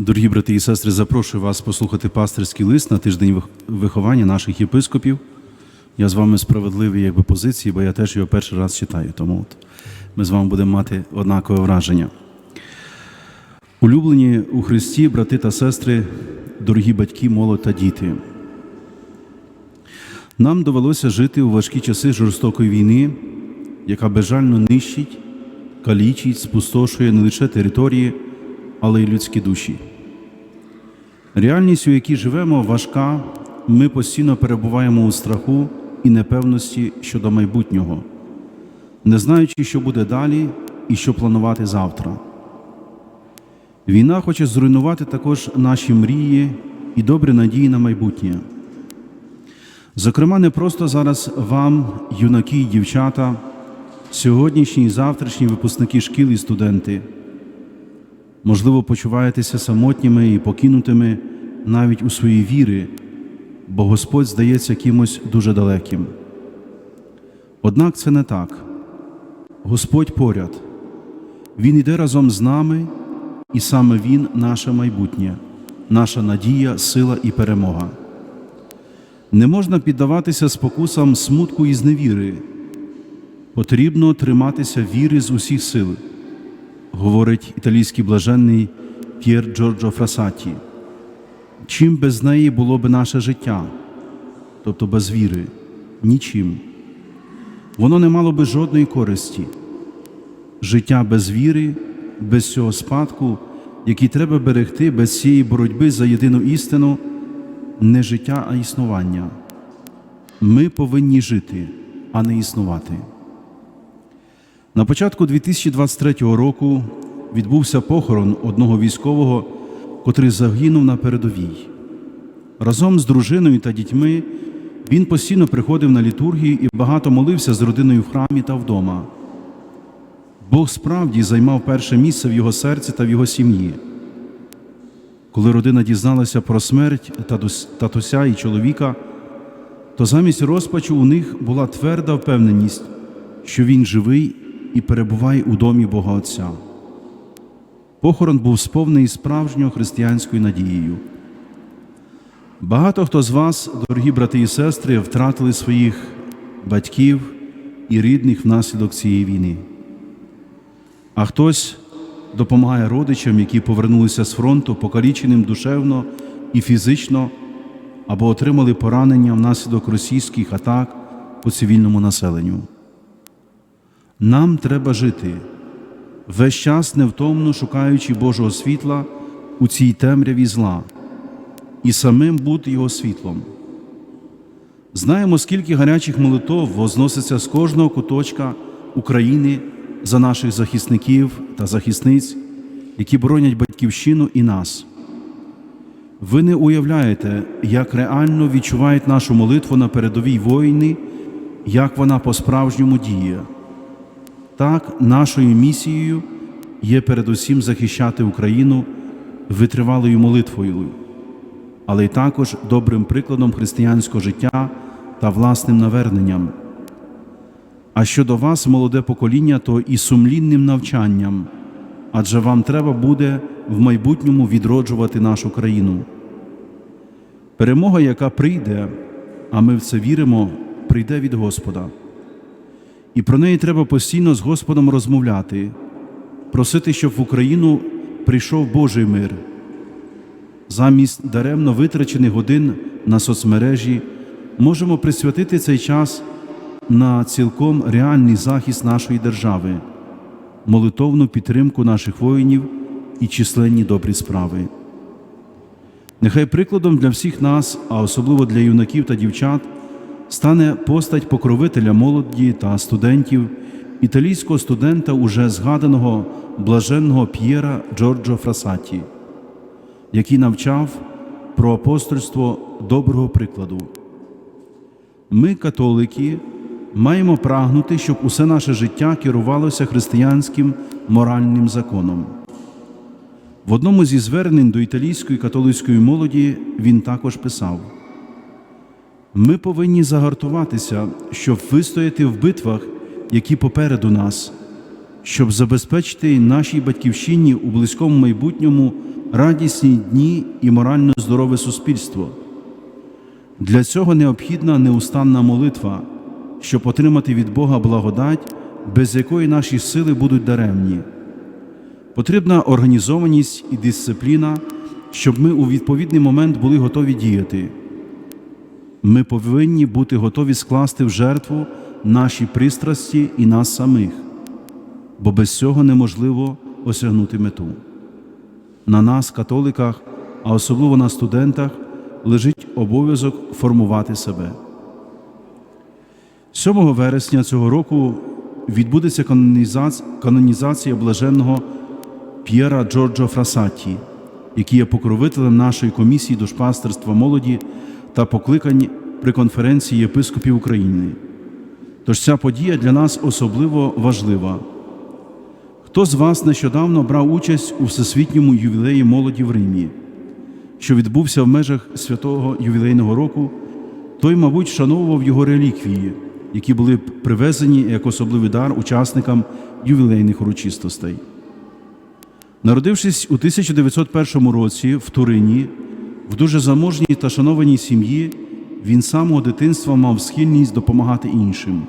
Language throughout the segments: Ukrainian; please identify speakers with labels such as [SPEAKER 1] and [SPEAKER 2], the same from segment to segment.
[SPEAKER 1] Дорогі брати і сестри, запрошую вас послухати пастирський лист на тиждень виховання наших єпископів. Я з вами справедливий якби позиції, бо я теж його перший раз читаю, тому от ми з вами будемо мати однакове враження. Улюблені у Христі, брати та сестри, дорогі батьки, молодь та діти. Нам довелося жити у важкі часи жорстокої війни, яка безжально нищить, калічить, спустошує не лише території, але й людські душі. Реальність, у якій живемо, важка, ми постійно перебуваємо у страху і непевності щодо майбутнього, не знаючи, що буде далі і що планувати завтра. Війна хоче зруйнувати також наші мрії і добрі надії на майбутнє. Зокрема, не просто зараз вам, юнаки і дівчата, сьогоднішні і завтрашні випускники шкіл і студенти. Можливо, почуваєтеся самотніми і покинутими навіть у своїй вірі, бо Господь здається кимось дуже далеким. Однак це не так. Господь поряд. Він йде разом з нами, і саме Він наше майбутнє, наша надія, сила і перемога. Не можна піддаватися спокусам смутку і зневіри. Потрібно триматися віри з усіх сил говорить італійський блаженний П'єр Джорджо Фрасаті. Чим без неї було би наше життя, тобто без віри, нічим. Воно не мало би жодної користі. Життя без віри, без цього спадку, який треба берегти без цієї боротьби за єдину істину, не життя, а існування. Ми повинні жити, а не існувати. На початку 2023 року відбувся похорон одного військового, котрий загинув на передовій. Разом з дружиною та дітьми він постійно приходив на літургію і багато молився з родиною в храмі та вдома. Бог справді займав перше місце в його серці та в його сім'ї. Коли родина дізналася про смерть татуся і чоловіка, то замість розпачу у них була тверда впевненість, що він живий і перебуває у домі Бога Отця. Похорон був сповнений справжньою християнською надією. Багато хто з вас, дорогі брати і сестри, втратили своїх батьків і рідних внаслідок цієї війни. А хтось допомагає родичам, які повернулися з фронту, покаліченим душевно і фізично, або отримали поранення внаслідок російських атак по цивільному населенню. Нам треба жити, весь час невтомно шукаючи Божого світла у цій темряві зла і самим бути Його світлом. Знаємо, скільки гарячих молитов возноситься з кожного куточка України за наших захисників та захисниць, які боронять батьківщину і нас. Ви не уявляєте, як реально відчувають нашу молитву на передовій воїни, як вона по-справжньому діє. Так, нашою місією є передусім захищати Україну витривалою молитвою, але й також добрим прикладом християнського життя та власним наверненням. А щодо вас, молоде покоління, то і сумлінним навчанням, адже вам треба буде в майбутньому відроджувати нашу країну. Перемога, яка прийде, а ми в це віримо, прийде від Господа. І про неї треба постійно з Господом розмовляти, просити, щоб в Україну прийшов Божий мир. Замість даремно витрачених годин на соцмережі можемо присвятити цей час на цілком реальний захист нашої держави, молитовну підтримку наших воїнів і численні добрі справи. Нехай прикладом для всіх нас, а особливо для юнаків та дівчат, стане постать покровителя молоді та студентів, італійського студента, уже згаданого блаженного П'єра Джорджо Фрасаті, який навчав про апостольство доброго прикладу. Ми, католики, маємо прагнути, щоб усе наше життя керувалося християнським моральним законом. В одному зі звернень до італійської католицької молоді він також писав: Ми повинні загартуватися, щоб вистояти в битвах, які попереду нас, щоб забезпечити нашій батьківщині у близькому майбутньому радісні дні і морально здорове суспільство. Для цього необхідна неустанна молитва, щоб отримати від Бога благодать, без якої наші сили будуть даремні. Потрібна організованість і дисципліна, щоб ми у відповідний момент були готові діяти. Ми повинні бути готові скласти в жертву наші пристрасті і нас самих, бо без цього неможливо осягнути мету. На нас, католиках, а особливо на студентах, лежить обов'язок формувати себе. 7 вересня цього року відбудеться канонізація блаженного П'єра Джорджо Фрасатті, який є покровителем нашої комісії душпастерства молоді та покликань при конференції єпископів України. Тож ця подія для нас особливо важлива. Хто з вас нещодавно брав участь у всесвітньому ювілеї молоді в Римі, що відбувся в межах святого ювілейного року, той, мабуть, вшановував його реліквії, які були привезені як особливий дар учасникам ювілейних урочистостей. Народившись у 1901 році в Турині, в дуже заможній та шанованій сім'ї, він самого дитинства мав схильність допомагати іншим.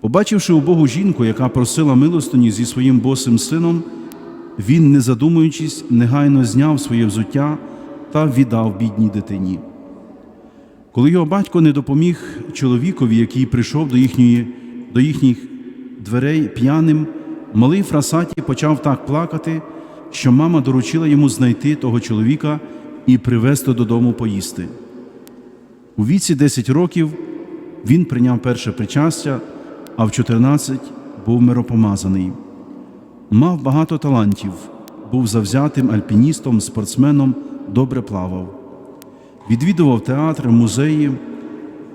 [SPEAKER 1] Побачивши убогу жінку, яка просила милостині зі своїм босим сином, він, не задумуючись, негайно зняв своє взуття та віддав бідній дитині. Коли його батько не допоміг чоловікові, який прийшов до, їхньої, до їхніх дверей п'яним, малий Фрасаті почав так плакати, що мама доручила йому знайти того чоловіка і привезти додому поїсти. У віці 10 років він прийняв перше причастя, а в 14 був миропомазаний. Мав багато талантів, був завзятим альпіністом, спортсменом, добре плавав. Відвідував театри, музеї,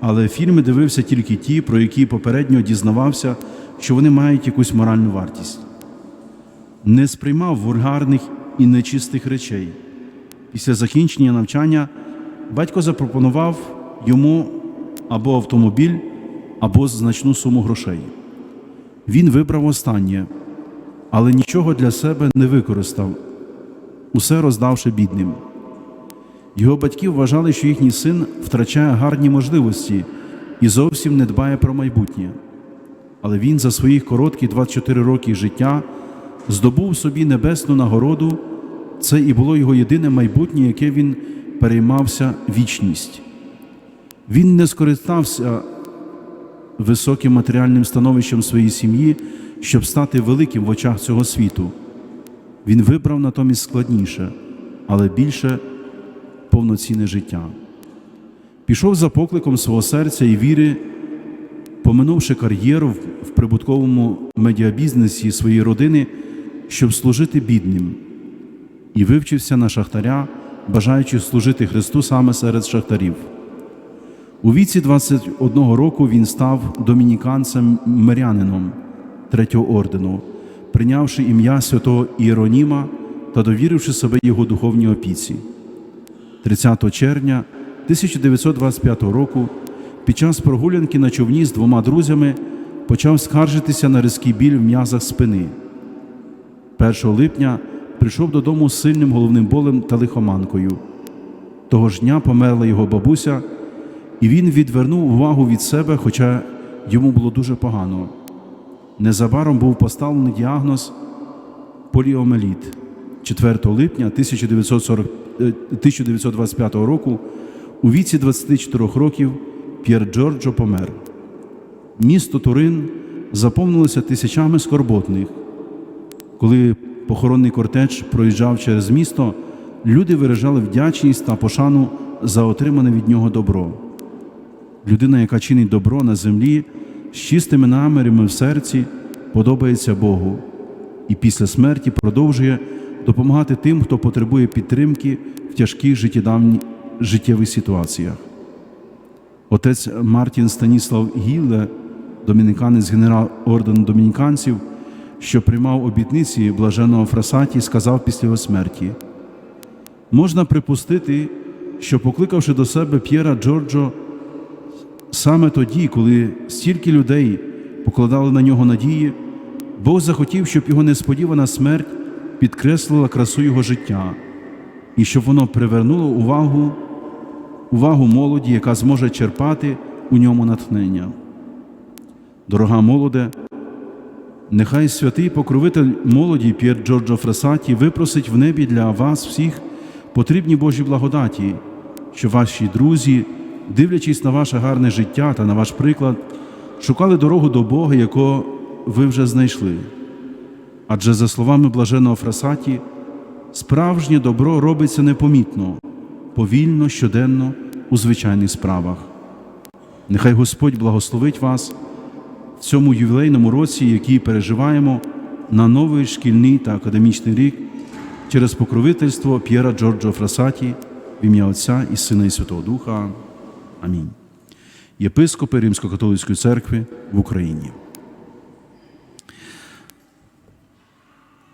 [SPEAKER 1] але фільми дивився тільки ті, про які попередньо дізнавався, що вони мають якусь моральну вартість. Не сприймав вульгарних і нечистих речей. Після закінчення навчання батько запропонував йому або автомобіль, або значну суму грошей. Він вибрав останнє, але нічого для себе не використав, усе роздавши бідним. Його батьки вважали, що їхній син втрачає гарні можливості і зовсім не дбає про майбутнє. Але він за своїх короткі 24 роки життя здобув собі небесну нагороду. Це і було його єдине майбутнє, яке він переймався вічність. Він не скористався високим матеріальним становищем своєї сім'ї, щоб стати великим в очах цього світу. Він вибрав натомість складніше, але більше повноцінне життя. Пішов за покликом свого серця і віри, поминувши кар'єру в- прибутковому медіабізнесі своєї родини, щоб служити бідним, і вивчився на шахтаря, бажаючи служити Христу саме серед шахтарів. У віці 21 року він став домініканцем мирянином третього ордену, прийнявши ім'я святого Іероніма та довіривши себе його духовній опіці. 30 червня 1925 року під час прогулянки на човні з двома друзями почав скаржитися на різкий біль в м'язах спини. 1 липня прийшов додому з сильним головним болем та лихоманкою. Того ж дня померла його бабуся, і він відвернув увагу від себе, хоча йому було дуже погано. Незабаром був поставлений діагноз поліомеліт. 4 липня 1940, е, 1925 року у віці 24 років П'єр Джорджо помер. Місто Турин заповнилося тисячами скорботних. Коли похоронний кортеж проїжджав через місто, люди виражали вдячність та пошану за отримане від нього добро. Людина, яка чинить добро на землі, з чистими намірами в серці, подобається Богу і після смерті продовжує допомагати тим, хто потребує підтримки в тяжких життєвих ситуаціях. Отець Мартін Станіслав Гілле, домініканець генерал ордену домініканців, що приймав обітниці блаженого Фрасаті, сказав після його смерті: можна припустити, що покликавши до себе П'єра Джорджо саме тоді, коли стільки людей покладали на нього надії, Бог захотів, щоб його несподівана смерть підкреслила красу його життя і щоб воно привернуло увагу, увагу молоді, яка зможе черпати у ньому натхнення. Дорога молоде, нехай святий покровитель молоді П'єр Джорджо Фресаті випросить в небі для вас всіх потрібні Божі благодаті, щоб ваші друзі, дивлячись на ваше гарне життя та на ваш приклад, шукали дорогу до Бога, яку ви вже знайшли. Адже, за словами блаженого Фрасаті, справжнє добро робиться непомітно, повільно, щоденно у звичайних справах. Нехай Господь благословить вас цьому ювілейному році, який переживаємо на новий шкільний та академічний рік через покровительство П'єра Джорджо Фрасаті в ім'я Отця і Сина і Святого Духа. Амінь. Єпископи Римсько-католицької церкви в Україні.